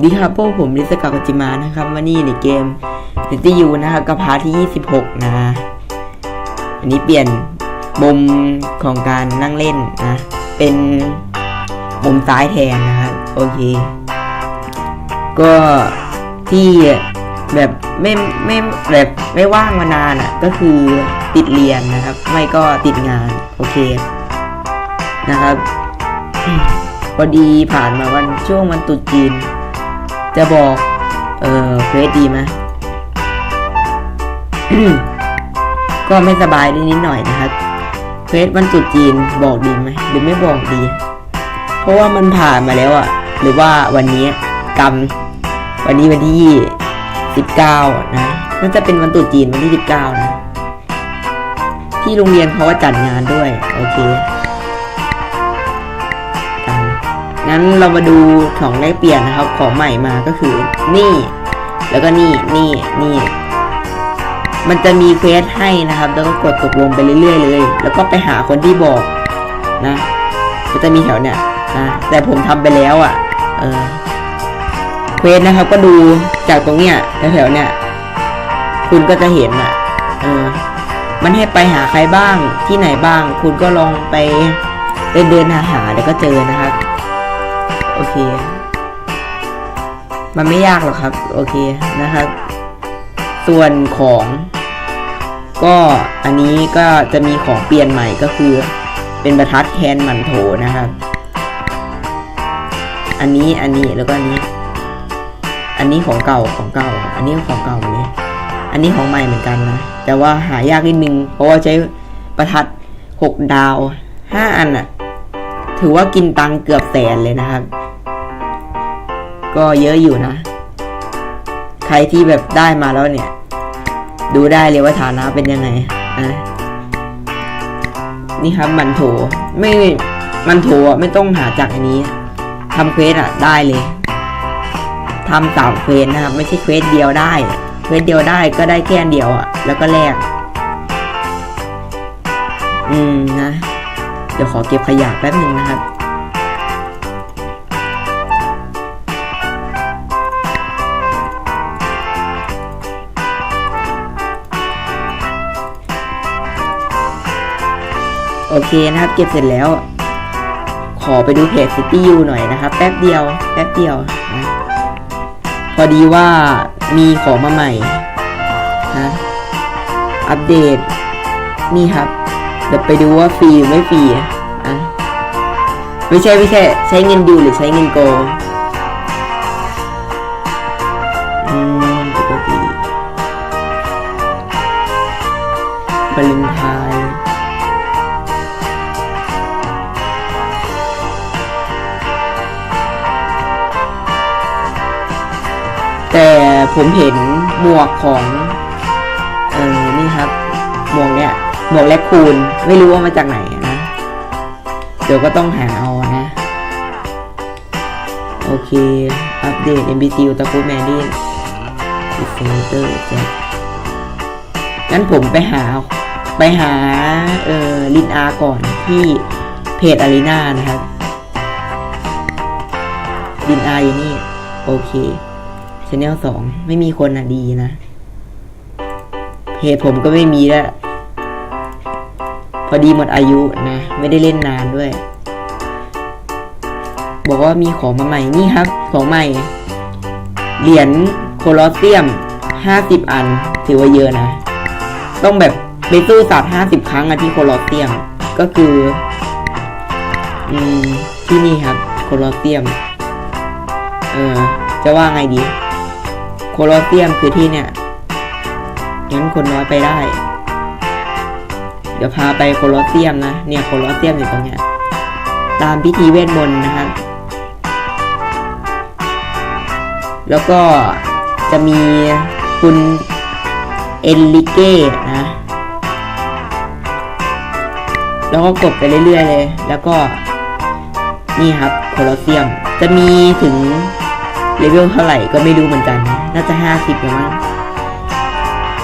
ดีครับพวกผมลิสกากจิมานะครับวันนี้ในเกม City U นะครับกับพาร์ทที่ 26 นะอันนี้เปลี่ยนมุมของการนั่งเล่นนะ เป็นมุมซ้ายแทนนะครับโอเค ก็ที่แบบไม่ไม่แบบไม่ว่างมานานอะ่ะ ก็คือติดเรียนนะครับ ไม่ก็ติดงาน โอเคนะครับพอดีผ่านมาวันช่วงวันตรุษจีน จะบอก เออเฟสดีไหมก็ไม่สบายนิดหน่อยนะครับเฟสวันตรุษจีนบอกดีไหมหรือไม่บอกดี เพราะว่ามันผ่านมาแล้วอะหรือว่าวันนี้กรรมวันนี้วันที่สิบเก้านะน่าจะเป็นวันตรุษจีนวันที่สิบเก้านะที่โรงเรียนเขาว่าจัดงานด้วย โอเค งั้นเรามาดูของแลกเปลี่ยนนะครับ ของใหม่มาก็คือนี่ แล้วก็นี่นี่นี่ มันจะมีเควสให้นะครับ แล้วก็กดตกลงไปเรื่อยๆเลย แล้วก็ไปหาคนที่บอกนะมันจะมีแถวเนี้ยนะแต่ผมทำไปแล้วอะ่ะ เออเควสนะครับ ก็ดูจากตรงเนี้ยแถวๆเนี้ยคุณก็จะเห็นอะ เออ มันให้ไปหาใครบ้างที่ไหนบ้าง คุณก็ลองไปเดินเดินหาหาเดี๋ยวก็เจอนะครับ เค มันไม่ยากหรอกครับ โอเคนะครับ ส่วนของ ก็อันนี้ก็จะมีของเปลี่ยนใหม่ก็คือ เป็นประทัดแคนหมันโถนะครับ อันนี้อันนี้แล้วก็อันนี้ อันนี้ของเก่าของเก่า อันนี้ของเก่าหมดเลยอันนี้ของใหม่เหมือนกันนะ แต่ว่าหายากนิดนึง เพราะว่าใช้ประทัดหกดาวห้าอันอะถือว่ากินตังเกือบแสนเลยนะครับ ก็เยอะอยู่นะ ใครที่แบบได้มาแล้วเนี่ย ดูได้เลยว่าฐานะเป็นยังไงอะนี่ครับมันโถไม่มันโถไม่ต้องหาจากอันนี้ทำเควสอะได้เลยทำสามเควสนะครับ ไม่ใช่เควสเดียวได้ เควสเดียวได้ก็ได้แค่เดียวอะแล้วก็แลกอืมนะ เดี๋ยวขอเก็บขยะแป๊บหนึ่งนะครับ โอเคนะครับ เก็บเสร็จแล้ว ขอไปดูเพจ City U หน่อยนะครับ แป๊บเดียว แป๊บเดียวนะพอดีว่ามีของมาใหม่นะอัปเดต นี่ครับ เดี๋ยวไปดูว่าฟรีหรือไม่ฟรีอะไม่ใช่ไม่ใช่ ใช้เงินดูหรือใช้เงินโกอืมปกติบาเลน แต่ผมเห็นหมวกของเออนี่ครับหมวกเนี้ยหมวกแลคคูนไม่รู้ว่ามาจากไหนนะ เดี๋ยวก็ต้องหาเอานะ โอเค อัปเดต NBC อุตาคุแมนดี้ดิเซเตอร์จ็คงั้นผมไปหาไปหาเอ่อลินอาก่อนที่เพจอารีนานะครับ ลินอาอยู่นี่ โอเค ชแนลสองไม่มีคนอะดีนะเพจผมก็ไม่มีแล้ว พอดีหมดอายุนะ ไม่ได้เล่นนานด้วย บอกว่ามีของมาใหม่นี่ครับ ของใหม่ เหรียญโคลอสเซียมห้าสิบอันถือว่าเยอะนะ ต้องแบบไปสู้สัตว์ห้าสิบครั้งอะที่โคลอสเซียมก็คืออืมที่นี่ครับ โคลอสเซียม เออ จะว่าไงดี โคลอสเซียมคือที่เนี่ย งั้นคนน้อยไปได้ เดี๋ยวพาไปโคลอสเซียมนะ เนี่ยโคลอสเซียมอยู่ตรงเนี้ย ตามพิธีเวทมนต์นะครับ แล้วก็จะมีคุณเอลลิเก้นะ แล้วก็กดไปเรื่อยๆเลย แล้วก็นี่ครับโคลอสเซียม จะมีถึง เลเวลเท่าไหร่ก็ไม่รู้เหมือนกัน น่าจะห้าสิบแล้วมั้ง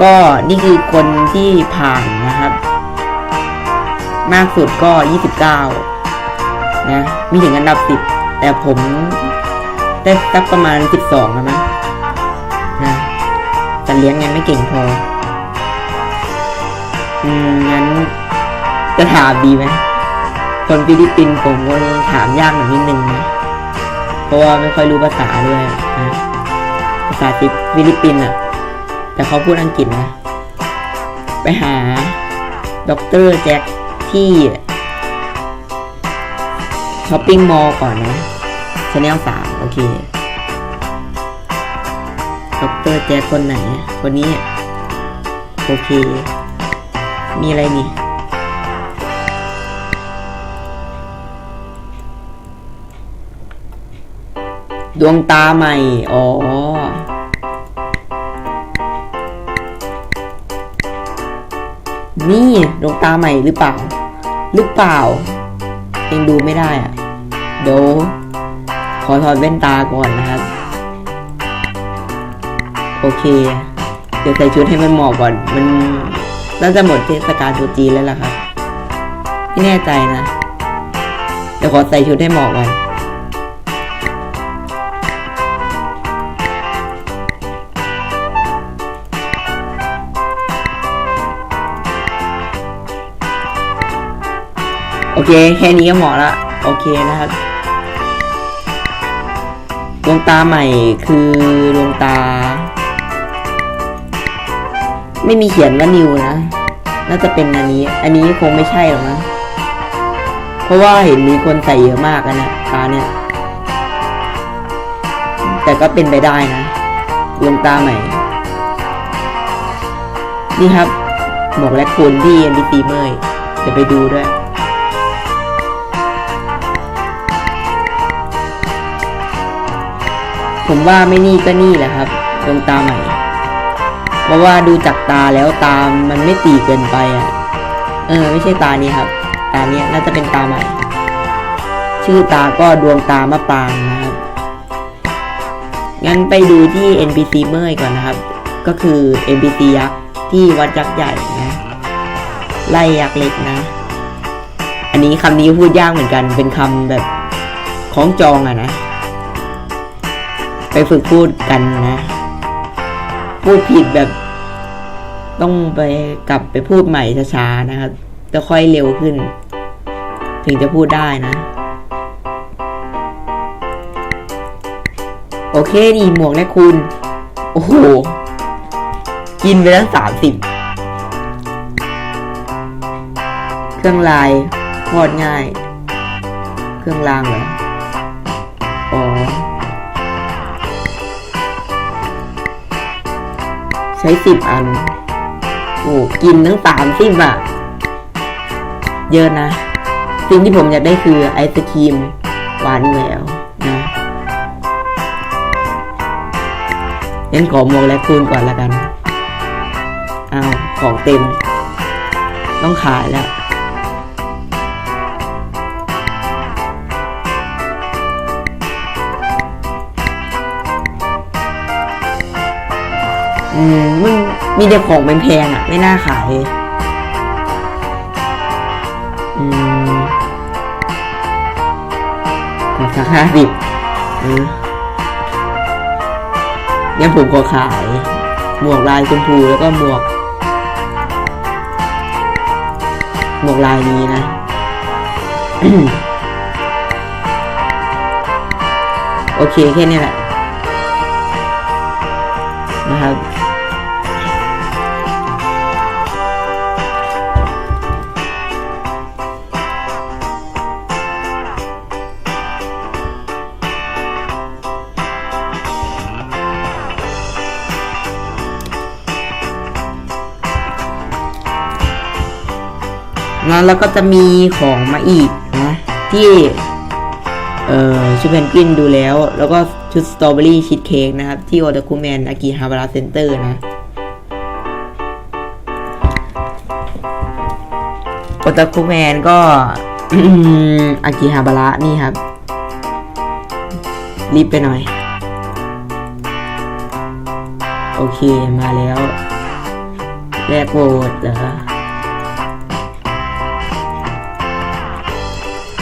ก็นี่คือคนที่ผ่านนะครับ มากสุดก็ยี่สิบเก้านะ มีถึงอันดับสิบแต่ผมได้สักประมาณสิบสองแล้วมั้งนะแต่เลี้ยงยังไม่เก่งพอ อืม งั้นจะถามดีไหมคนฟิลิปปินส์ผมก็ถามยากหน่อยนิดนึงนะ เพราะว่าไม่ค่อยรู้ภาษาด้วยนะภาษาฟิลิปปินส์อะ แต่เขาพูดอังกฤษนะ ไปหาด็อกเตอร์แจ็คที่ช้อปปิ้งมอลล์ก่อนนะชแนลสามโอเคด็อกเตอร์แจ็คคนไหน คนนี้ โอเค มีอะไรนี่ วงตาใหม่ อ๋อ นี่ดวงตาใหม่หรือเปล่า หรือเปล่ายังดูไม่ได้อะเดี๋ยวขอถอดแว่นตาก่อนนะครับ โอเค เดี๋ยวใส่ชุดให้มันเหมาะก่อน มันน่าจะหมดเทศกาลตรุจีนแล้วล่ะครับ ไม่แน่ใจนะ เดี๋ยวขอใส่ชุดให้เหมาะก่อน โอเค แค่นี้ก็เหมาะละ โอเคนะครับ ดวงตาใหม่คือดวงตา ไม่มีเขียนว่านิวนะ น่าจะเป็นอันนี้ อันนี้คงไม่ใช่หรอกนะ เพราะว่าเห็นมีคนใส่เยอะมากนะตาเนี่ย แต่ก็เป็นไปได้นะ ดวงตาใหม่ นี่ครับหมวกและคุณที่ NBC เมยเดี๋ยวไปดูด้วย ผมว่าไม่นี่ก็นี่แหละครับดวงตาใหม่เพราะว่าดูจากตาแล้วตามันไม่ตีเกินไปอะ เออ ไม่ใช่ตานี้ครับ ตาเนี้ยน่าจะเป็นตาใหม่ ชื่อตาก็ดวงตามะปรางนะครับ งั้นไปดูที่ NPC เมื่อยก่อนนะครับ ก็คือ NPC ยักษ์ที่วัดยักษ์ใหญ่นะไล่ยักษ์เล็กนะ อันนี้คำนี้พูดยากเหมือนกัน เป็นคำแบบคล้องจองอะนะ ไปฝึกพูดกันนะ พูดผิดแบบ ต้องไปกลับไปพูดใหม่ช้าๆนะครับ จะค่อยเร็วขึ้น ถึงจะพูดได้นะ โอเคนี่หมวกและคุณ โอ้โห กินไปแล้วสามสิบเครื่องลายทอดง่าย เครื่องรางเหรอ อ๋อ ช้สิบอัน โอ้กินทั้งสามสิบอะเยอะนะ สิ่งที่ผมอยากได้คือไอศครีมหวานแหววนะเอ็นขอมวกและคูณก่อนละกัน อ้าว ของเต็ม ต้องขายแล้ว อืมมันมีแต่ของแพงๆอะ ไม่น่าขายอืมขอสักห้าสิบเอองั้นผมขอขาย หมวกลายชมพูแล้วก็หมวก หมวกลายนี้นะโอเคแค่นี้แหละนะครับ นะแล้วก็จะมีของมาอีกนะที่เอ่อชุดเพนกวินดูแล้ว แล้วก็ชุดสตรอเบอรี่ชีสเค้กนะครับ ที่โอตาคุแมนอากิฮาบาระเซ็นเตอร์นะโอตาคุแมนก็อากิฮาบาระนี่ครับ รีบไปหน่อย โอเคมาแล้วแลกโหวตเหรอ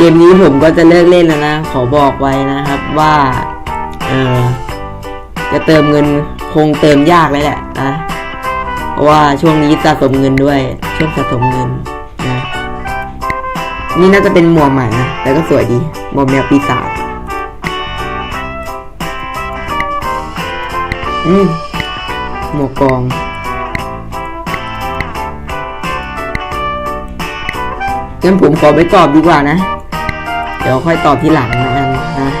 เกมนี้ผมก็จะเลิกเล่นแล้วนะ ขอบอกไว้นะครับว่าเอเติมเงินคงเติมยากเลยแหละนะเพราะว่าช่วงนี้สะสมเงินด้วยช่วงสะสมเงินนะนี่น่าจะเป็นหมวกใหม่นะแต่ก็สวยดีหมวกแมวปีศาจอืมหมวกกองงั้นผมขอไปตอบดีกว่านะ ดี๋ยวค่อยตอบทีหลังนะกันนะ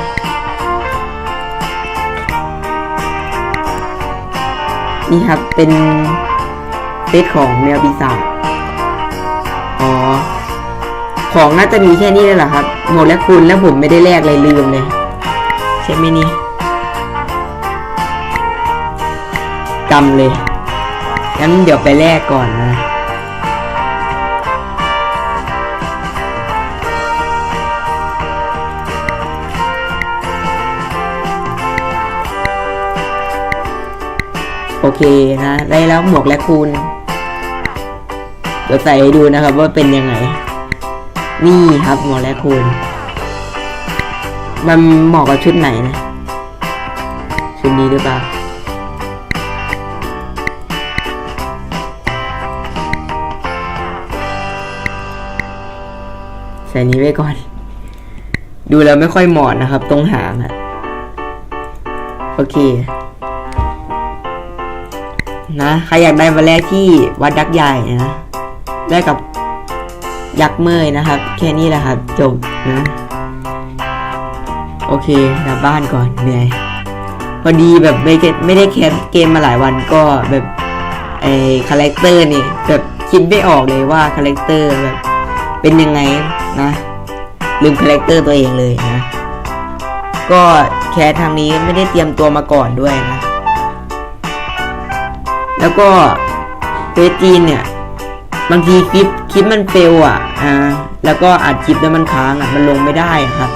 นี่ครับเป็นเซตของแมวปีศาจอ๋อ ของน่าจะมีแค่นี้เลยเหรอครับ หมดแล้วคุณแล้วผมไม่ได้แลกเลยลืมเลย ใช่ไหมนี่กำเลย งั้นเดี๋ยวไปแลกก่อนนะ เคนะได้แล้วหมวกและคูณเดี๋ยวใส่ให้ดูนะครับว่าเป็นยังไง นี่ครับหมวกและคูณมันเหมาะกับชุดไหนนะ ชุดนี้หรือเปล่าใส่นี้ไว้ก่อน ดูแล้วไม่ค่อยเหมาะนะครับ ตรงหางอะโอเค นะใครอยากได้มาแรกที่วัดยักษ์ใหญ่นะได้กับยักษ์เมยนะครับ แค่นี้แหละครับจบนะโอเคกลับบ้านก่อนเหนื่อยพอดีแบบไม่ได้ไม่ได้แคสเกมมาหลายวันก็แบบไอ้คาแรคเตอร์นี่แบบคิดไม่ออกเลยว่าคาแรคเตอร์แบบเป็นยังไงนะลืมคาแรคเตอร์ตัวเองเลยนะก็แคสทางนี้ไม่ได้เตรียมตัวมาก่อนด้วยนะ แล้วก็เฟซจีนเนี่ยบางทีคลิปคลิปมันเฟลอะอ่าแล้วก็อัดคลิปแล้วมันค้างอะมันลงไม่ได้ครับ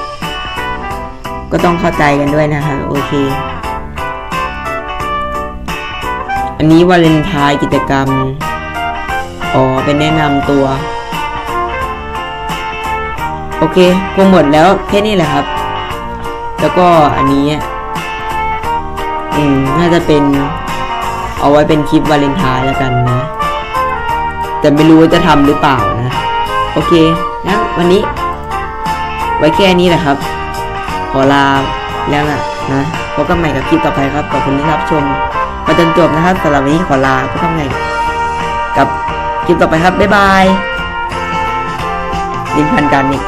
ก็ต้องเข้าใจกันด้วยนะครับโอเค อันนี้วาเลนไทน์กิจกรรมอ๋อเป็นแนะนำตัว โอเคคงหมดแล้วแค่นี้แหละครับ แล้วก็อันนี้ อืม น่าจะเป็น เอาไว้เป็นคลิปวาเลนไทน์แล้วกันนะ แต่ไม่รู้ว่าจะทำหรือเปล่านะ โอเคงั้นวันนี้ ไว้แค่นี้แหละครับ ขอลาแล้วนะนะพบกันใหม่กับคลิปต่อไปครับขอบคุณที่รับชมมาจนจบนะครับสำหรับวันนี้ขอลาพบกันใหม่กับคลิปต่อไปครับบ๊ายบายดินพันการนิก